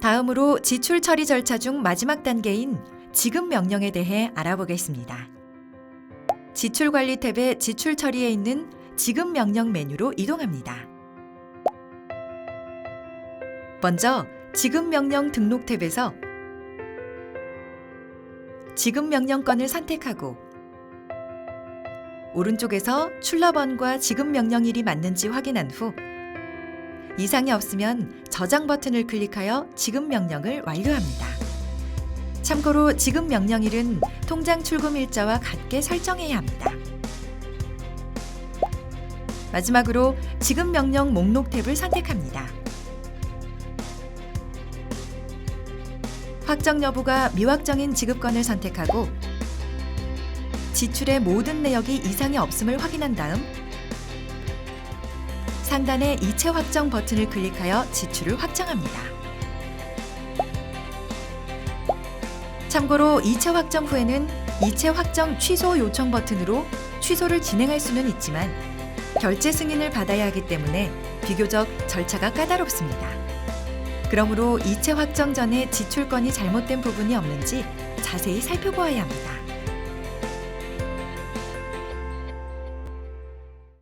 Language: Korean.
다음으로 지출 처리 절차 중 마지막 단계인 지급 명령에 대해 알아보겠습니다. 지출 관리 탭의 지출 처리에 있는 지급 명령 메뉴로 이동합니다. 먼저 지급 명령 등록 탭에서 지급 명령권을 선택하고 오른쪽에서 출처번과 지급 명령일이 맞는지 확인한 후 이상이 없으면 저장 버튼을 클릭하여 지급 명령을 완료합니다. 참고로 지급 명령일은 통장 출금 일자와 같게 설정해야 합니다. 마지막으로 지급 명령 목록 탭을 선택합니다. 확정 여부가 미확정인 지급건을 선택하고 지출의 모든 내역이 이상이 없음을 확인한 다음 상단의 이체 확정 버튼을 클릭하여 지출을 확정합니다. 참고로 이체 확정 후에는 이체 확정 취소 요청 버튼으로 취소를 진행할 수는 있지만 결제 승인을 받아야 하기 때문에 비교적 절차가 까다롭습니다. 그러므로 이체 확정 전에 지출권이 잘못된 부분이 없는지 자세히 살펴보아야 합니다.